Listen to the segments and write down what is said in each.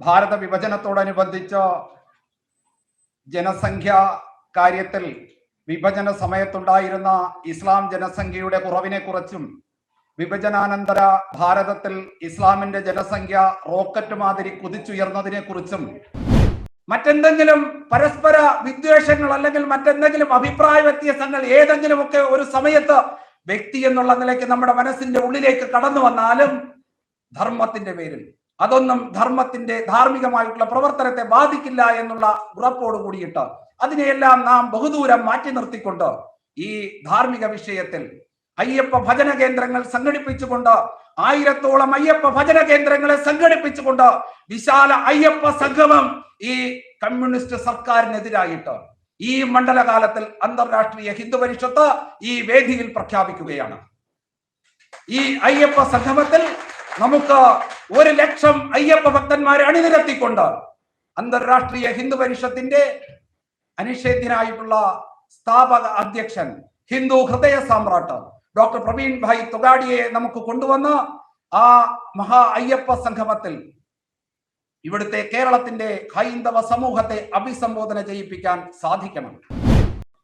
ഭാരത വിഭജനത്തോടനുബന്ധിച്ച് ജനസംഖ്യ കാര്യത്തിൽ വിഭജന സമയത്തുണ്ടായിരുന്ന ഇസ്ലാം ജനസംഖ്യയുടെ കുറവിനെ കുറിച്ചും വിഭജനാനന്തര ഭാരതത്തിൽ ഇസ്ലാമിന്റെ ജനസംഖ്യ റോക്കറ്റ് മാതിരി കുതിച്ചുയർന്നതിനെ കുറിച്ചും മറ്റെന്തെങ്കിലും പരസ്പര വിദ്വേഷങ്ങൾ അല്ലെങ്കിൽ മറ്റെന്തെങ്കിലും അഭിപ്രായ വ്യത്യാസങ്ങൾ ഏതെങ്കിലുമൊക്കെ ഒരു സമയത്ത് വ്യക്തി എന്നുള്ള നിലയ്ക്ക് നമ്മുടെ മനസ്സിന്റെ ഉള്ളിലേക്ക് കടന്നു വന്നാലും ധർമ്മത്തിന്റെ പേരിൽ അതൊന്നും ധർമ്മത്തിന്റെ ധാർമ്മികമായിട്ടുള്ള പ്രവർത്തനത്തെ ബാധിക്കില്ല എന്നുള്ള ഉറപ്പോട് കൂടിയിട്ട് അതിനെയെല്ലാം നാം ബഹുദൂരം മാറ്റി നിർത്തിക്കൊണ്ട് ഈ ധാർമ്മിക വിഷയത്തിൽ അയ്യപ്പ ഭജന കേന്ദ്രങ്ങൾ സംഘടിപ്പിച്ചുകൊണ്ട് ആയിരത്തോളം അയ്യപ്പ ഭജന കേന്ദ്രങ്ങളെ സംഘടിപ്പിച്ചുകൊണ്ട് വിശാല അയ്യപ്പ സംഗമം ഈ കമ്മ്യൂണിസ്റ്റ് സർക്കാരിനെതിരായിട്ട് ഈ മണ്ഡലകാലത്തിൽ അന്താരാഷ്ട്രീയ ഹിന്ദു പരിഷത്ത് ഈ വേദിയിൽ പ്രഖ്യാപിക്കുകയാണ്. ഈ അയ്യപ്പ സംഗമത്തിൽ നമുക്ക് ഒരു ലക്ഷം അയ്യപ്പ ഭക്തന്മാരെ അണിനിരത്തിക്കൊണ്ട് അന്താരാഷ്ട്രീയ ഹിന്ദു പരിഷത്തിന്റെ അനിഷേധ്യനായിട്ടുള്ള സ്ഥാപക അധ്യക്ഷൻ ഹിന്ദു ഹൃദയ സാമ്രാട്ട് ഡോക്ടർ പ്രവീൺ ഭായ് തുഗാഡിയെ നമുക്ക് കൊണ്ടുവന്ന് ആ മഹാ അയ്യപ്പ സംഗമത്തിൽ ഇവിടുത്തെ കേരളത്തിന്റെ ഹൈന്ദവ സമൂഹത്തെ അഭിസംബോധന ചെയ്യിപ്പിക്കാൻ സാധിക്കണം.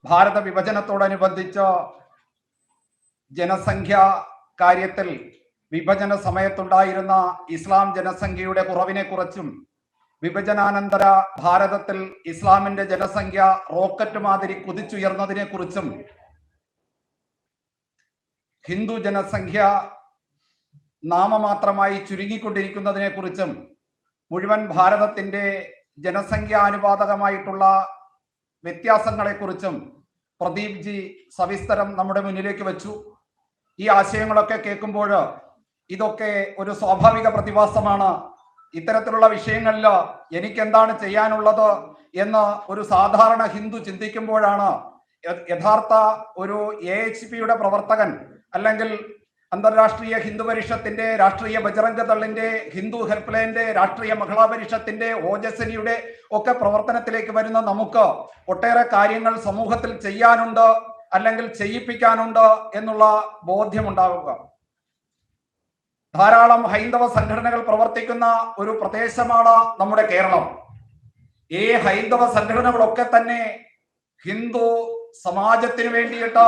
ഭാരത വിഭജനത്തോടനുബന്ധിച്ച് ജനസംഖ്യ കാര്യത്തിൽ വിഭജന സമയത്തുണ്ടായിരുന്ന ഇസ്ലാം ജനസംഖ്യയുടെ കുറവിനെ കുറിച്ചും വിഭജനാനന്തര ഭാരതത്തിൽ ഇസ്ലാമിന്റെ ജനസംഖ്യ റോക്കറ്റ് മാതിരി കുതിച്ചുയർന്നതിനെ കുറിച്ചും ഹിന്ദു ജനസംഖ്യ നാമമാത്രമായി ചുരുങ്ങിക്കൊണ്ടിരിക്കുന്നതിനെ കുറിച്ചും മുഴുവൻ ഭാരതത്തിന്റെ ജനസംഖ്യാനുപാതകമായിട്ടുള്ള വ്യത്യാസങ്ങളെക്കുറിച്ചും പ്രദീപ് ജി സവിസ്തരം നമ്മുടെ മുന്നിലേക്ക് വെച്ചു. ഈ ആശയങ്ങളൊക്കെ കേൾക്കുമ്പോൾ ഇതൊക്കെ ഒരു സ്വാഭാവിക പ്രതിഭാസമാണ്. ഇത്തരത്തിലുള്ള വിഷയങ്ങളിൽ എനിക്ക് എന്താണ് ചെയ്യാനുള്ളത് എന്ന് ഒരു സാധാരണ ഹിന്ദു ചിന്തിക്കുമ്പോഴാണ് യഥാർത്ഥ ഒരു എ എച്ച് പിയുടെ പ്രവർത്തകൻ അല്ലെങ്കിൽ അന്താരാഷ്ട്രീയ ഹിന്ദു പരിഷത്തിന്റെ രാഷ്ട്രീയ ബജറംഗ തള്ളിന്റെ ഹിന്ദു ഹെൽപ്പ് ലൈനിന്റെ രാഷ്ട്രീയ മഹിളാ പരിഷത്തിന്റെ ഓജസ്വനിയുടെ ഒക്കെ പ്രവർത്തനത്തിലേക്ക് വരുന്ന നമുക്ക് ഒട്ടേറെ കാര്യങ്ങൾ സമൂഹത്തിൽ ചെയ്യാനുണ്ട് അല്ലെങ്കിൽ ചെയ്യിപ്പിക്കാനുണ്ട് എന്നുള്ള ബോധ്യമുണ്ടാവുക ധാരാളം ഹൈന്ദവ സംഘടനകൾ പ്രവർത്തിക്കുന്ന ഒരു പ്രദേശമാണ് നമ്മുടെ കേരളം. ഈ ഹൈന്ദവ സംഘടനകളൊക്കെ തന്നെ ഹിന്ദു സമാജത്തിന് വേണ്ടിയിട്ട്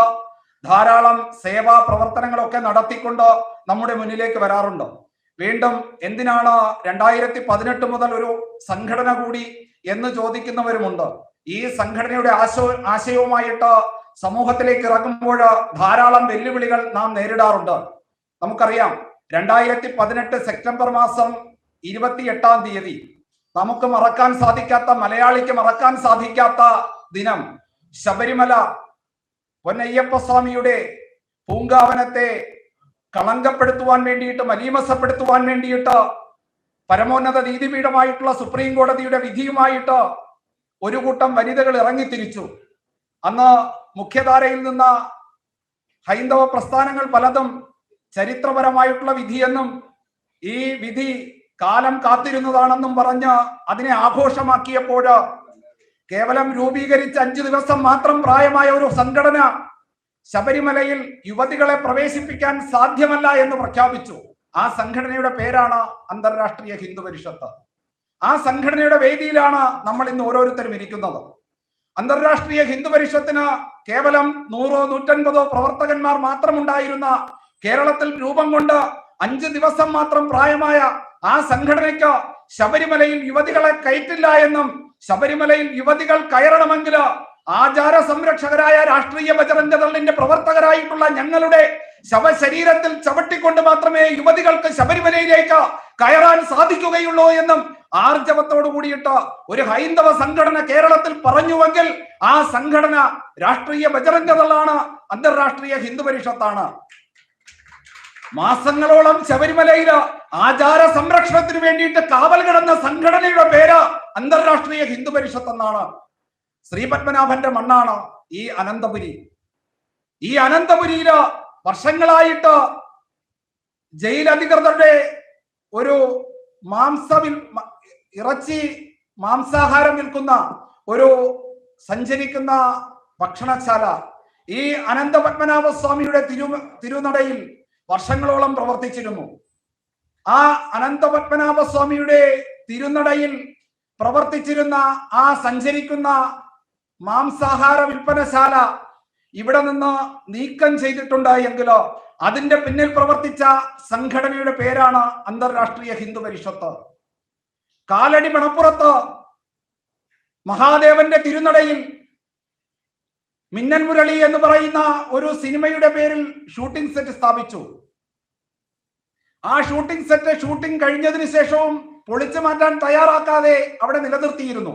ധാരാളം സേവാ പ്രവർത്തനങ്ങളൊക്കെ നടത്തിക്കൊണ്ട് നമ്മുടെ മുന്നിലേക്ക് വരാറുണ്ട്. വീണ്ടും എന്തിനാണ് രണ്ടായിരത്തി പതിനെട്ട് മുതൽ ഒരു സംഘടന കൂടി എന്ന് ചോദിക്കുന്നവരുമുണ്ട്. ഈ സംഘടനയുടെ ആശയ ആശയവുമായിട്ട് സമൂഹത്തിലേക്ക് ഇറങ്ങുമ്പോൾ ധാരാളം വെല്ലുവിളികൾ നാം നേരിടാറുണ്ട്. നമുക്കറിയാം രണ്ടായിരത്തി പതിനെട്ട് സെപ്റ്റംബർ മാസം ഇരുപത്തി എട്ടാം തീയതി നമുക്ക് മറക്കാൻ സാധിക്കാത്ത മലയാളിക്ക് മറക്കാൻ സാധിക്കാത്ത ദിനം ശബരിമല പൊന്നയ്യപ്പ സ്വാമിയുടെ പൂങ്കാവനത്തെ കളങ്കപ്പെടുത്തുവാൻ വേണ്ടിയിട്ട് മലീമസപ്പെടുത്തുവാൻ വേണ്ടിയിട്ട് പരമോന്നത നീതിപീഠമായിട്ടുള്ള സുപ്രീം കോടതിയുടെ വിധിയുമായിട്ട് ഒരു കൂട്ടം വനിതകൾ ഇറങ്ങിത്തിരിച്ചു. അന്ന് മുഖ്യധാരയിൽ നിന്ന ഹൈന്ദവ പ്രസ്ഥാനങ്ങൾ പലതും ചരിത്രപരമായിട്ടുള്ള വിധിയെന്നും ഈ വിധി കാലം കാത്തിരുന്നതാണെന്നും പറഞ്ഞ് അതിനെ ആഘോഷമാക്കിയപ്പോൾ കേവലം രൂപീകരിച്ച് അഞ്ചു ദിവസം മാത്രം പ്രായമായ ഒരു സംഘടന ശബരിമലയിൽ യുവതികളെ പ്രവേശിപ്പിക്കാൻ സാധ്യമല്ല എന്ന് പ്രഖ്യാപിച്ചു. ആ സംഘടനയുടെ പേരാണ് അന്താരാഷ്ട്രീയ ഹിന്ദു പരിഷത്ത്. ആ സംഘടനയുടെ വേദിയിലാണ് നമ്മൾ ഇന്ന് ഓരോരുത്തരും ഇരിക്കുന്നത്. അന്താരാഷ്ട്രീയ ഹിന്ദു പരിഷത്തിന് കേവലം നൂറോ നൂറ്റൻപതോ പ്രവർത്തകന്മാർ മാത്രമുണ്ടായിരുന്ന കേരളത്തിൽ രൂപം കൊണ്ട് അഞ്ച് ദിവസം മാത്രം പ്രായമായ ആ സംഘടനയ്ക്ക് ശബരിമലയിൽ യുവതികളെ കയറ്റില്ല എന്നും ശബരിമലയിൽ യുവതികൾ കയറണമെങ്കിൽ ആചാര സംരക്ഷകരായ രാഷ്ട്രീയ ബജറംഗ ദളിന്റെ പ്രവർത്തകരായിട്ടുള്ള ഞങ്ങളുടെ ശവശരീരത്തിൽ ചവിട്ടിക്കൊണ്ട് മാത്രമേ യുവതികൾക്ക് ശബരിമലയിലേക്ക് കയറാൻ സാധിക്കുകയുള്ളൂ എന്നും ആർജവത്തോടു കൂടിയിട്ട് ഒരു ഹൈന്ദവ സംഘടന കേരളത്തിൽ പറഞ്ഞുവെങ്കിൽ ആ സംഘടന രാഷ്ട്രീയ ബജറംഗ ദളാണ് അന്താരാഷ്ട്രീയ ഹിന്ദു പരിഷത്താണ്. മാസങ്ങളോളം ശബരിമലയിൽ ആചാര സംരക്ഷണത്തിന് വേണ്ടിയിട്ട് കാവൽ കിടന്ന സംഘടനയുടെ പേര് അന്താരാഷ്ട്രീയ ഹിന്ദു പരിഷത്ത് എന്നാണ്. ശ്രീപത്മനാഭന്റെ മണ്ണാണ് ഈ അനന്തപുരി. ഈ അനന്തപുരിയിൽ വർഷങ്ങളായിട്ട് ജയിൽ അധികൃതരുടെ ഒരു മാംസവിൽ ഇറച്ചി മാംസാഹാരം വിൽക്കുന്ന ഒരു സഞ്ചരിക്കുന്ന ഭക്ഷണശാല. ഈ അനന്തപത്മനാഭ സ്വാമിയുടെ തിരു തിരുനടയിൽ വർഷങ്ങളോളം പ്രവർത്തിച്ചിരുന്നു. ആ അനന്തപത്മനാഭ സ്വാമിയുടെ തിരുനടയിൽ പ്രവർത്തിച്ചിരുന്ന ആ സഞ്ചരിക്കുന്ന മാംസാഹാര വിൽപ്പനശാല ഇവിടെ നിന്ന് നീക്കം ചെയ്തിട്ടുണ്ട് എങ്കിലോ അതിന്റെ പിന്നിൽ പ്രവർത്തിച്ച സംഘടനയുടെ പേരാണ് അന്താരാഷ്ട്രീയ ഹിന്ദു പരിഷത്ത്. കാലടി മണപ്പുറത്ത് മഹാദേവന്റെ തിരുനടയിൽ മിന്നൻ മുരളി എന്ന് പറയുന്ന ഒരു സിനിമയുടെ പേരിൽ ഷൂട്ടിംഗ് സെറ്റ് സ്ഥാപിച്ചു. ആ ഷൂട്ടിംഗ് സെറ്റ് ഷൂട്ടിംഗ് കഴിഞ്ഞതിന് ശേഷവും പൊളിച്ചു മാറ്റാൻ തയ്യാറാക്കാതെ അവിടെ നിലനിർത്തിയിരുന്നു.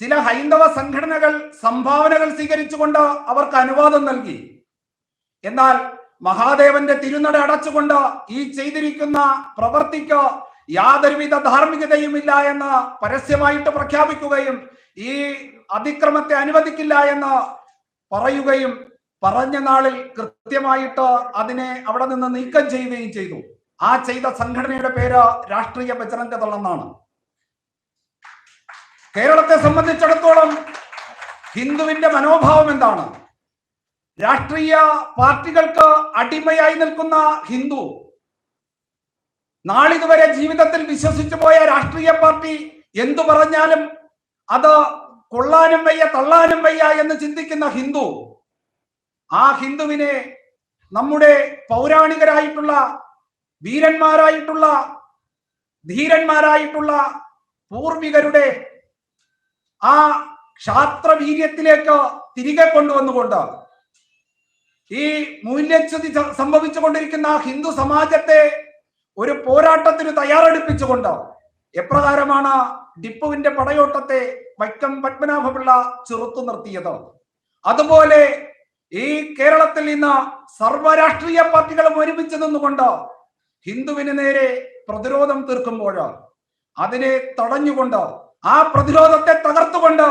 ചില ഹൈന്ദവ സംഘടനകൾ സംഭാവനകൾ സ്വീകരിച്ചുകൊണ്ട് അവർക്ക് അനുവാദം നൽകി. എന്നാൽ മഹാദേവന്റെ തിരുനട അടച്ചുകൊണ്ട് ഈ ചെയ്തിരിക്കുന്ന പ്രവർത്തിക്ക് യാതൊരുവിധ ധാർമ്മികതയുമില്ല എന്ന് പരസ്യമായിട്ട് പ്രഖ്യാപിക്കുകയും ഈ അതിക്രമത്തെ അനുവദിക്കില്ല എന്ന് പറയുകയും പറഞ്ഞ നാളിൽ കൃത്യമായിട്ട് അതിനെ അവിടെ നിന്ന് നീക്കം ചെയ്യുകയും ചെയ്തു. ആ ചെയ്ത സംഘടനയുടെ പേര് രാഷ്ട്രീയ ബജറംഗ ദളെന്നാണ് കേരളത്തെ സംബന്ധിച്ചിടത്തോളം ഹിന്ദുവിന്റെ മനോഭാവം എന്താണ്? രാഷ്ട്രീയ പാർട്ടികൾക്ക് അടിമയായി നിൽക്കുന്ന ഹിന്ദു നാളിതുവരെ ജീവിതത്തിൽ വിശ്വസിച്ചു പോയ രാഷ്ട്രീയ പാർട്ടി എന്തു പറഞ്ഞാലും അത് കൊള്ളാനും വയ്യ തള്ളാനും വയ്യ എന്ന് ചിന്തിക്കുന്ന ഹിന്ദു ആ ഹിന്ദുവിനെ നമ്മുടെ പൗരാണികരായിട്ടുള്ള വീരന്മാരായിട്ടുള്ള ധീരന്മാരായിട്ടുള്ള പൂർവികരുടെ ആ ക്ഷാത്രവീര്യത്തിലേക്ക് തിരികെ കൊണ്ടുവന്നുകൊണ്ട് ഈ മൂല്യച്യുതി സ- സംഭവിച്ചുകൊണ്ടിരിക്കുന്ന ഹിന്ദു സമാജത്തെ ഒരു പോരാട്ടത്തിന് തയ്യാറെടുപ്പിച്ചുകൊണ്ട് എപ്രകാരമാണ് ടിപ്പുവിന്റെ പടയോട്ടത്തെ വൈക്കം പത്മനാഭപിള്ള ചെറുത്തു നിർത്തിയത്. അതുപോലെ ഈ കേരളത്തിൽ ഇന്ന് സർവരാഷ്ട്രീയ പാർട്ടികളും ഒരുമിച്ച് നിന്നുകൊണ്ട് ഹിന്ദുവിന് നേരെ പ്രതിരോധം തീർക്കുമ്പോൾ അതിനെ തടഞ്ഞുകൊണ്ട് ആ പ്രതിരോധത്തെ തകർത്തുകൊണ്ട്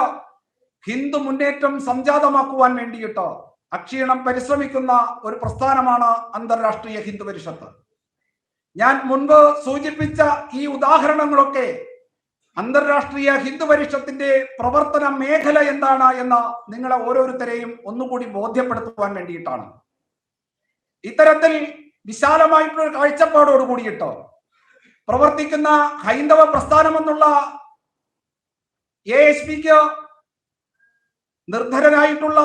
ഹിന്ദു മുന്നേറ്റം സംജാതമാക്കുവാൻ വേണ്ടിയിട്ട് അക്ഷീണം പരിശ്രമിക്കുന്ന ഒരു പ്രസ്ഥാനമാണ് അന്താരാഷ്ട്രീയ ഹിന്ദു പരിഷത്ത്. ഞാൻ മുൻപ് സൂചിപ്പിച്ച ഈ ഉദാഹരണങ്ങളൊക്കെ അന്തർരാഷ്ട്രീയ ഹിന്ദു പരിഷത്തിന്റെ പ്രവർത്തന മേഖല എന്താണ് എന്ന് നിങ്ങളെ ഓരോരുത്തരെയും ഒന്നുകൂടി ബോധ്യപ്പെടുത്തുവാൻ വേണ്ടിയിട്ടാണ്. ഇത്തരത്തിൽ വിശാലമായിട്ടുള്ള കാഴ്ചപ്പാടോട് കൂടിയിട്ട് പ്രവർത്തിക്കുന്ന ഹൈന്ദവ പ്രസ്ഥാനമെന്നുള്ള എ എസ് പിക്ക് നിർധരനായിട്ടുള്ള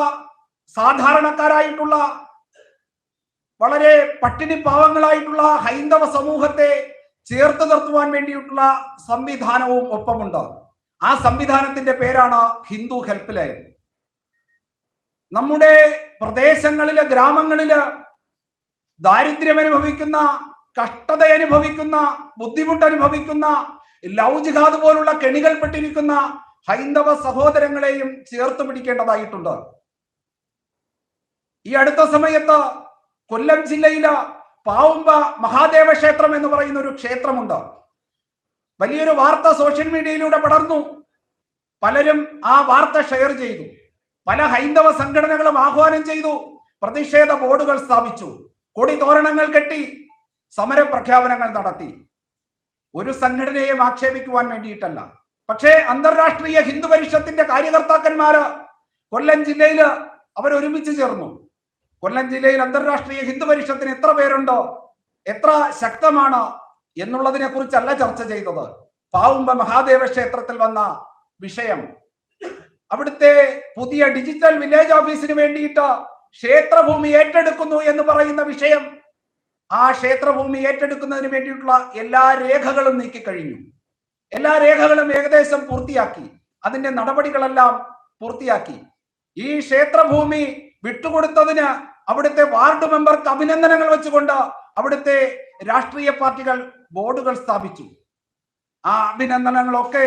സാധാരണക്കാരായിട്ടുള്ള വളരെ പട്ടിണി പാവങ്ങളായിട്ടുള്ള ഹൈന്ദവ സമൂഹത്തെ ചേർത്ത് നിർത്തുവാൻ വേണ്ടിയിട്ടുള്ള സംവിധാനവും ഒപ്പമുണ്ട്. ആ സംവിധാനത്തിന്റെ പേരാണ് ഹിന്ദു ഹെൽപ്പ് ലൈൻ നമ്മുടെ പ്രദേശങ്ങളിലെ ഗ്രാമങ്ങളിൽ ദാരിദ്ര്യം അനുഭവിക്കുന്ന കഷ്ടത അനുഭവിക്കുന്ന ബുദ്ധിമുട്ട് അനുഭവിക്കുന്ന ലവ് പോലുള്ള കെണികൾപ്പെട്ടിരിക്കുന്ന ഹൈന്ദവ സഹോദരങ്ങളെയും ചേർത്ത് പിടിക്കേണ്ടതായിട്ടുണ്ട്. ഈ അടുത്ത സമയത്ത് കൊല്ലം ജില്ലയിൽ പാവുമ്പ മഹാദേവ ക്ഷേത്രം എന്ന് പറയുന്ന ഒരു ക്ഷേത്രമുണ്ട്. വലിയൊരു വാർത്ത സോഷ്യൽ മീഡിയയിലൂടെ പടർന്നു. പലരും ആ വാർത്ത ഷെയർ ചെയ്തു. പല ഹൈന്ദവ സംഘടനകളും ആഹ്വാനം ചെയ്തു. പ്രതിഷേധ ബോർഡുകൾ സ്ഥാപിച്ചു. കൊടി തോരണങ്ങൾ കെട്ടി സമര പ്രഖ്യാപനങ്ങൾ നടത്തി. ഒരു സംഘടനയെയും ആക്ഷേപിക്കുവാൻ വേണ്ടിയിട്ടല്ല. പക്ഷേ അന്താരാഷ്ട്രീയ ഹിന്ദു പരിഷത്തിന്റെ കാര്യകർത്താക്കന്മാര് കൊല്ലം ജില്ലയിൽ അവർ ഒരുമിച്ച് ചേർന്നു. കൊല്ലം ജില്ലയിൽ അന്താരാഷ്ട്രീയ ഹിന്ദു പരിഷത്തിന് എത്ര പേരുണ്ടോ എത്ര ശക്തമാണ് എന്നുള്ളതിനെ കുറിച്ചല്ല ചർച്ച ചെയ്തത്. പാവുമ്പ മഹാദേവ ക്ഷേത്രത്തിൽ വന്ന വിഷയം. അവിടുത്തെ പുതിയ ഡിജിറ്റൽ വില്ലേജ് ഓഫീസിന് വേണ്ടിയിട്ട് ക്ഷേത്രഭൂമി ഏറ്റെടുക്കുന്നു എന്ന് പറയുന്ന വിഷയം ആ ക്ഷേത്രഭൂമി ഏറ്റെടുക്കുന്നതിന് വേണ്ടിയിട്ടുള്ള എല്ലാ രേഖകളും നീക്കി നീക്കിക്കഴിഞ്ഞു. എല്ലാ രേഖകളും ഏകദേശം പൂർത്തിയാക്കി. അതിന്റെ നടപടികളെല്ലാം പൂർത്തിയാക്കി. ഈ ക്ഷേത്രഭൂമി വിട്ടുകൊടുത്തതിന് അവിടുത്തെ വാർഡ് മെമ്പർക്ക് അഭിനന്ദനങ്ങൾ വെച്ചുകൊണ്ട് അവിടുത്തെ രാഷ്ട്രീയ പാർട്ടികൾ ബോർഡുകൾ സ്ഥാപിച്ചു. ആ അഭിനന്ദനങ്ങളൊക്കെ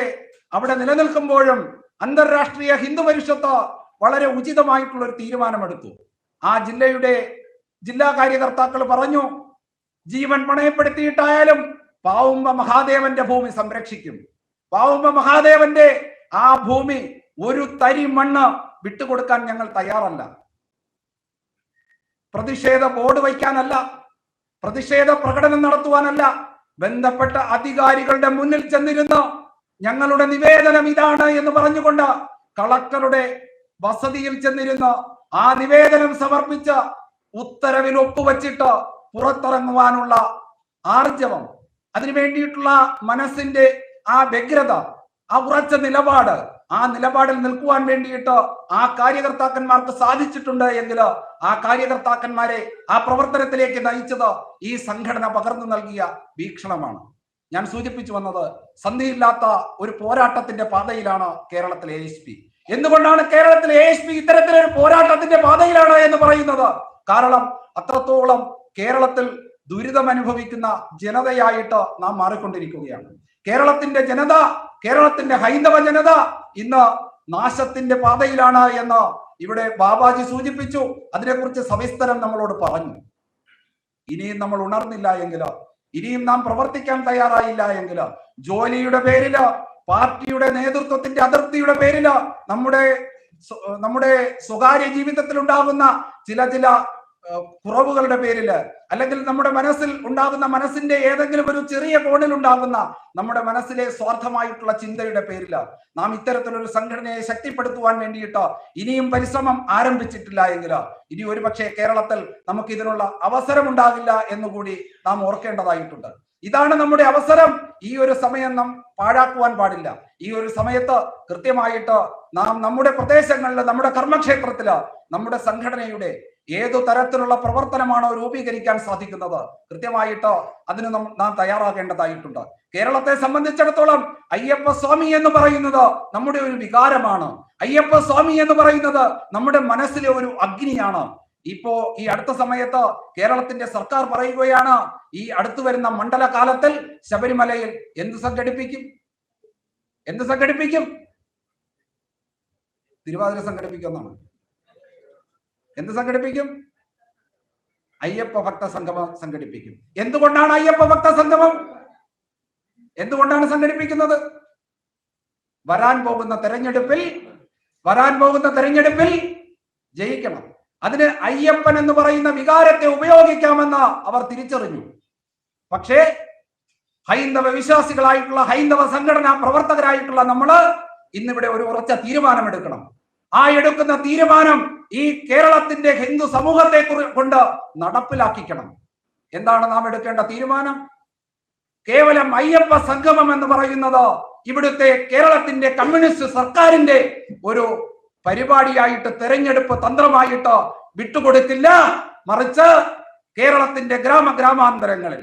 അവിടെ നിലനിൽക്കുമ്പോഴും അന്തർരാഷ്ട്രീയ ഹിന്ദു പരിഷത്ത് വളരെ ഉചിതമായിട്ടുള്ള ഒരു തീരുമാനമെടുത്തു. ആ ജില്ലയുടെ ജില്ലാ കാര്യകർത്താക്കൾ പറഞ്ഞു ജീവൻ പണയപ്പെടുത്തിയിട്ടായാലും പാവുമ്പ മഹാദേവന്റെ ഭൂമി സംരക്ഷിക്കും. പാവുമ്പ മഹാദേവന്റെ ആ ഭൂമി ഒരു തരി മണ്ണ് വിട്ടുകൊടുക്കാൻ ഞങ്ങൾ തയ്യാറല്ല. പ്രതിഷേധ ബോർഡ് വയ്ക്കാനല്ല പ്രതിഷേധ പ്രകടനം നടത്തുവാനല്ല ബന്ധപ്പെട്ട അധികാരികളുടെ മുന്നിൽ ചെന്നിരുന്ന്. ഞങ്ങളുടെ നിവേദനം ഇതാണ് എന്ന് പറഞ്ഞുകൊണ്ട് കളക്ടറുടെ വസതിയിൽ ചെന്നിരുന്ന്. ആ നിവേദനം സമർപ്പിച്ച് ഉത്തരവിൽ ഒപ്പുവച്ചിട്ട് പുറത്തിറങ്ങുവാനുള്ള ആർജവം അതിനു വേണ്ടിയിട്ടുള്ള മനസ്സിന്റെ ആ വ്യഗ്രത ആ ഉറച്ച നിലപാട് ആ നിലപാടിൽ നിൽക്കുവാൻ വേണ്ടിയിട്ട് ആ കാര്യകർത്താക്കന്മാർക്ക് സാധിച്ചിട്ടുണ്ട് എങ്കിൽ ആ കാര്യകർത്താക്കന്മാരെ ആ പ്രവർത്തനത്തിലേക്ക് നയിച്ചത് ഈ സംഘടന പകർന്നു നൽകിയ വീക്ഷണമാണ്. ഞാൻ സൂചിപ്പിച്ചു വന്നത് സന്ധിയില്ലാത്ത ഒരു പോരാട്ടത്തിന്റെ പാതയിലാണ് കേരളത്തിലെ എ എസ് പി എന്തുകൊണ്ടാണ് കേരളത്തിലെ എ എസ് പി ഇത്തരത്തിലൊരു പോരാട്ടത്തിന്റെ പാതയിലാണ് എന്ന് പറയുന്നത്? കാരണം അത്രത്തോളം കേരളത്തിൽ ദുരിതം അനുഭവിക്കുന്ന ജനതയായിട്ട് നാം മാറിക്കൊണ്ടിരിക്കുകയാണ്. കേരളത്തിന്റെ ജനത കേരളത്തിന്റെ ഹൈന്ദവ ജനത ഇന്ന് നാശത്തിന്റെ പാതയിലാണ് എന്ന് ഇവിടെ ബാബാജി സൂചിപ്പിച്ചു. അതിനെക്കുറിച്ച് സവിസ്തരം നമ്മളോട് പറഞ്ഞു. ഇനിയും നമ്മൾ ഉണർന്നില്ല എങ്കിൽ ഇനിയും നാം പ്രവർത്തിക്കാൻ തയ്യാറായില്ല എങ്കിൽ ജോലിയുടെ പേരിൽ പാർട്ടിയുടെ നേതൃത്വത്തിന്റെ അതിർത്തിയുടെ പേരിൽ നമ്മുടെ നമ്മുടെ സ്വകാര്യ ജീവിതത്തിൽ ഉണ്ടാകുന്ന ചില ചില കുറവുകളുടെ പേരിൽ അല്ലെങ്കിൽ നമ്മുടെ മനസ്സിൽ ഉണ്ടാകുന്ന മനസ്സിന്റെ ഏതെങ്കിലും ഒരു ചെറിയ കോണിൽ ഉണ്ടാകുന്ന നമ്മുടെ മനസ്സിലെ സ്വാർത്ഥമായിട്ടുള്ള ചിന്തയുടെ പേരിൽ നാം ഇത്തരത്തിലൊരു സംഘടനയെ ശക്തിപ്പെടുത്തുവാൻ വേണ്ടിയിട്ട് ഇനിയും പരിശ്രമം ആരംഭിച്ചിട്ടില്ല എങ്കിൽ ഇനി ഒരുപക്ഷെ കേരളത്തിൽ നമുക്ക് ഇതിനുള്ള അവസരം ഉണ്ടാകില്ല എന്നുകൂടി നാം ഓർക്കേണ്ടതായിട്ടുണ്ട്. ഇതാണ് നമ്മുടെ അവസരം. ഈ ഒരു സമയം നാം പാഴാക്കുവാൻ പാടില്ല. ഈ ഒരു സമയത്ത് കൃത്യമായിട്ട് നാം നമ്മുടെ പ്രദേശങ്ങളിൽ നമ്മുടെ കർമ്മക്ഷേത്രത്തിൽ നമ്മുടെ സംഘടനയുടെ ഏതു തരത്തിലുള്ള പ്രവർത്തനമാണോ രൂപീകരിക്കാൻ സാധിക്കുന്നത്? കൃത്യമായിട്ട് അതിന് നം- തയ്യാറാകേണ്ടതായിട്ടുണ്ട്. കേരളത്തെ സംബന്ധിച്ചിടത്തോളം അയ്യപ്പ സ്വാമി എന്ന് പറയുന്നത് നമ്മുടെ ഒരു വികാരമാണ്. അയ്യപ്പ സ്വാമി എന്ന് പറയുന്നത് നമ്മുടെ മനസ്സിലെ ഒരു അഗ്നിയാണ്. ഇപ്പോ ഈ അടുത്ത സമയത്ത് കേരളത്തിന്റെ സർക്കാർ പറയുകയാണ് ഈ അടുത്തു വരുന്ന മണ്ഡലകാലത്തിൽ ശബരിമലയിൽ എന്ത് സംഘടിപ്പിക്കും? എന്ത് സംഘടിപ്പിക്കും? തിരുവാതിര സംഘടിപ്പിക്കുമെന്നാണ് എന്ത് സംഘടിപ്പിക്കും? അയ്യപ്പ ഭക്ത സംഗമം സംഘടിപ്പിക്കും. എന്തുകൊണ്ടാണ് അയ്യപ്പ ഭക്ത സംഗമം? എന്തുകൊണ്ടാണ് സംഘടിപ്പിക്കുന്നത്? വരാൻ പോകുന്ന തെരഞ്ഞെടുപ്പിൽ വരാൻ പോകുന്ന തെരഞ്ഞെടുപ്പിൽ ജയിക്കണം. അതിന് അയ്യപ്പൻ എന്ന് പറയുന്ന വികാരത്തെ ഉപയോഗിക്കാമെന്ന് അവർ തിരിച്ചറിഞ്ഞു. പക്ഷേ ഹൈന്ദവ വിശ്വാസികളായിട്ടുള്ള ഹൈന്ദവ സംഘടനാ പ്രവർത്തകരായിട്ടുള്ള നമ്മൾ ഇന്നിവിടെ ഒരു ഉറച്ച തീരുമാനമെടുക്കണം. ആ എടുക്കുന്ന തീരുമാനം ഈ കേരളത്തിന്റെ ഹിന്ദു സമൂഹത്തെ കൊണ്ട് നടപ്പിലാക്കിക്കണം. എന്താണ് നാം എടുക്കേണ്ട തീരുമാനം? കേവലം അയ്യപ്പ സംഗമം എന്ന് പറയുന്നത് ഇവിടുത്തെ കേരളത്തിന്റെ കമ്മ്യൂണിസ്റ്റ് സർക്കാരിന്റെ ഒരു പരിപാടിയായിട്ട് തെരഞ്ഞെടുപ്പ് തന്ത്രമായിട്ട് വിട്ടുകൊടുക്കില്ല മറിച്ച് കേരളത്തിന്റെ ഗ്രാമ ഗ്രാമാന്തരങ്ങളിൽ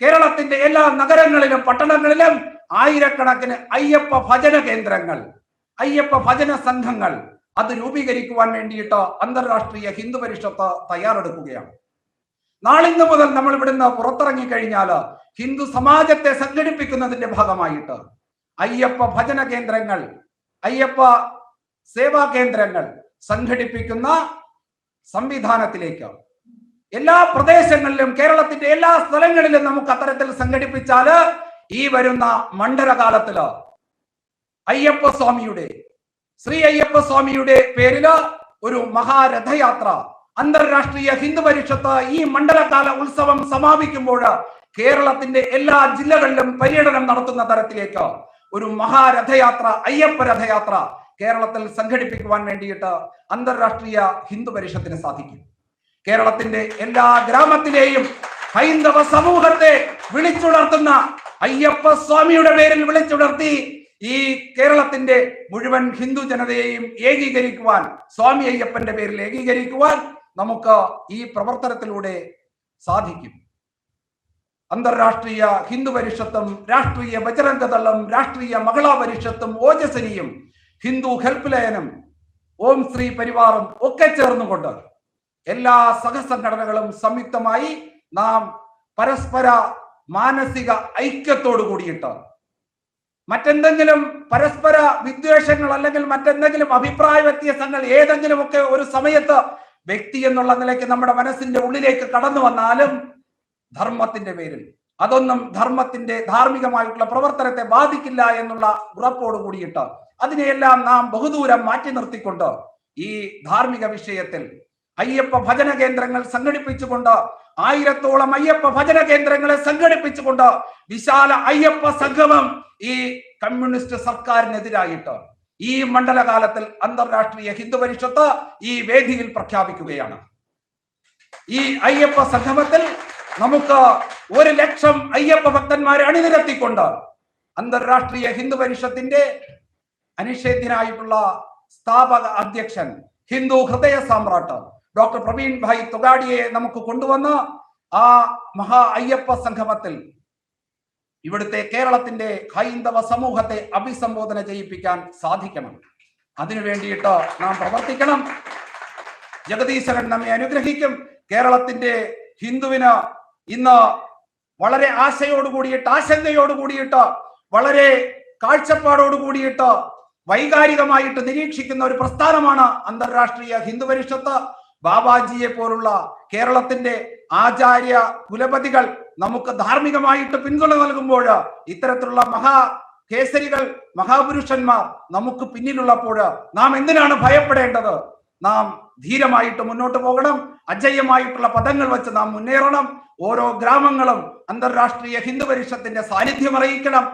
കേരളത്തിന്റെ എല്ലാ നഗരങ്ങളിലും പട്ടണങ്ങളിലും ആയിരക്കണക്കിന് അയ്യപ്പ ഭജന കേന്ദ്രങ്ങൾ അയ്യപ്പ ഭജന സംഘങ്ങൾ അത് രൂപീകരിക്കുവാൻ വേണ്ടിയിട്ട് അന്താരാഷ്ട്രീയ ഹിന്ദു പരിഷത്ത് തയ്യാറെടുക്കുകയാണ്. നാളിന്ന് മുതൽ നമ്മൾ ഇവിടുന്ന് പുറത്തിറങ്ങി കഴിഞ്ഞാൽ ഹിന്ദു സമാജത്തെ സംഘടിപ്പിക്കുന്നതിന്റെ ഭാഗമായിട്ട് അയ്യപ്പ ഭജന കേന്ദ്രങ്ങൾ അയ്യപ്പ സേവാ കേന്ദ്രങ്ങൾ സംഘടിപ്പിക്കുന്ന സംവിധാനത്തിലേക്ക് എല്ലാ പ്രദേശങ്ങളിലും കേരളത്തിന്റെ എല്ലാ സ്ഥലങ്ങളിലും നമുക്ക് അത്തരത്തിൽ സംഘടിപ്പിച്ചാൽ ഈ വരുന്ന മണ്ഡലകാലത്തിൽ അയ്യപ്പ സ്വാമിയുടെ ശ്രീ അയ്യപ്പ സ്വാമിയുടെ പേരിൽ ഒരു മഹാരഥയാത്ര അന്തർരാഷ്ട്രീയ ഹിന്ദു പരിഷത്ത് ഈ മണ്ഡലകാല ഉത്സവം സമാപിക്കുമ്പോൾ കേരളത്തിന്റെ എല്ലാ ജില്ലകളിലും പര്യടനം നടത്തുന്ന തരത്തിലേക്ക് ഒരു മഹാരഥയാത്ര അയ്യപ്പ രഥയാത്ര കേരളത്തിൽ സംഘടിപ്പിക്കുവാൻ വേണ്ടിയിട്ട് അന്തർരാഷ്ട്രീയ ഹിന്ദു പരിഷത്തിന് സാധിക്കും. കേരളത്തിന്റെ എല്ലാ ഗ്രാമത്തിലെയും ഹൈന്ദവ സമൂഹത്തെ വിളിച്ചുണർത്തുന്ന അയ്യപ്പ സ്വാമിയുടെ പേരിൽ വിളിച്ചുണർത്തി ഈ കേരളത്തിന്റെ മുഴുവൻ ഹിന്ദു ജനതയെയും ഏകീകരിക്കുവാൻ സ്വാമി അയ്യപ്പന്റെ പേരിൽ ഏകീകരിക്കുവാൻ നമുക്ക് ഈ പ്രവർത്തനത്തിലൂടെ സാധിക്കും. അന്താരാഷ്ട്രീയ ഹിന്ദു പരിഷത്തും രാഷ്ട്രീയ ബജരംഗദളം രാഷ്ട്രീയ മഹിളാ പരിഷത്തും ഓജസനിയും ഹിന്ദു ഹെൽപ്പ് ലൈനും ഓം ശ്രീ പരിവാറും ഒക്കെ ചേർന്നുകൊണ്ട് എല്ലാ സഹസംഘടനകളും സംയുക്തമായി നാം പരസ്പര മാനസിക ഐക്യത്തോടു കൂടിയിട്ട് മറ്റെന്തെങ്കിലും പരസ്പര വിദ്വേഷങ്ങൾ അല്ലെങ്കിൽ മറ്റെന്തെങ്കിലും അഭിപ്രായ വ്യത്യാസങ്ങൾ ഏതെങ്കിലുമൊക്കെ ഒരു സമയത്ത് വ്യക്തി എന്നുള്ള നിലയ്ക്ക് നമ്മുടെ മനസ്സിന്റെ ഉള്ളിലേക്ക് കടന്നു വന്നാലും ധർമ്മത്തിന്റെ പേരിൽ. അതൊന്നും ധർമ്മത്തിന്റെ ധാർമ്മികമായിട്ടുള്ള പ്രവർത്തനത്തെ ബാധിക്കില്ല എന്നുള്ള ഉറപ്പോട് കൂടിയിട്ട് അതിനെയെല്ലാം നാം ബഹുദൂരം മാറ്റി നിർത്തിക്കൊണ്ട് ഈ ധാർമ്മിക വിഷയത്തിൽ അയ്യപ്പ ഭജന കേന്ദ്രങ്ങൾ സംഘടിപ്പിച്ചുകൊണ്ട് ആയിരത്തോളം അയ്യപ്പ ഭജന കേന്ദ്രങ്ങളെ സംഘടിപ്പിച്ചുകൊണ്ട് വിശാല അയ്യപ്പ സംഗമം ഈ കമ്മ്യൂണിസ്റ്റ് സർക്കാരിനെതിരായിട്ട് ഈ മണ്ഡലകാലത്തിൽ അന്താരാഷ്ട്രീയ ഹിന്ദു പരിഷത്ത് ഈ വേദിയിൽ പ്രഖ്യാപിക്കുകയാണ്. ഈ അയ്യപ്പ സംഗമത്തിൽ നമുക്ക് ഒരു ലക്ഷം അയ്യപ്പ ഭക്തന്മാരെ അണിനിരത്തിക്കൊണ്ട് അന്തർരാഷ്ട്രീയ ഹിന്ദു പരിഷത്തിന്റെ അനിഷേധ്യനായിട്ടുള്ള സ്ഥാപക അധ്യക്ഷൻ ഹിന്ദു ഹൃദയ സാമ്രാട്ട് ഡോക്ടർ പ്രവീൺ ഭായ് തൊഗാഡിയെ നമുക്ക് കൊണ്ടുവന്ന് ആ മഹാ അയ്യപ്പ സംഗമത്തിൽ ഇവിടുത്തെ കേരളത്തിന്റെ ഹൈന്ദവ സമൂഹത്തെ അഭിസംബോധന ചെയ്യിപ്പിക്കാൻ സാധിക്കണം. അതിനു വേണ്ടിയിട്ട് നാം പ്രവർത്തിക്കണം. ജഗദീശ്വരൻ നമ്മെ അനുഗ്രഹിക്കും. കേരളത്തിന്റെ ഹിന്ദുവിന് ഇന്ന് വളരെ ആശയോട് കൂടിയിട്ട് ആശങ്കയോട് കൂടിയിട്ട് വളരെ കാഴ്ചപ്പാടോട് കൂടിയിട്ട് വൈകാരികമായിട്ട് നിരീക്ഷിക്കുന്ന ഒരു പ്രസ്ഥാനമാണ് അന്താരാഷ്ട്രീയ ഹിന്ദു പരിഷത്ത് ബാബാജിയെ പോലുള്ള കേരളത്തിന്റെ ആചാര്യ കുലപതികൾ നമുക്ക് ധാർമ്മികമായിട്ട് പിന്തുണ നൽകുമ്പോൾ ഇത്തരത്തിലുള്ള മഹാ കേസരികൾ മഹാപുരുഷന്മാർ നമുക്ക് പിന്നിലുള്ളപ്പോൾ നാം എന്തിനാണ് ഭയപ്പെടേണ്ടത്? നാം ധീരമായിട്ട് മുന്നോട്ട് പോകണം. അജയ്യമായിട്ടുള്ള പദങ്ങൾ വെച്ച് നാം മുന്നേറണം. ഓരോ ഗ്രാമങ്ങളും അന്താരാഷ്ട്രീയ ഹിന്ദു പരിഷത്തിന്റെ സാന്നിധ്യം അറിയിക്കണം.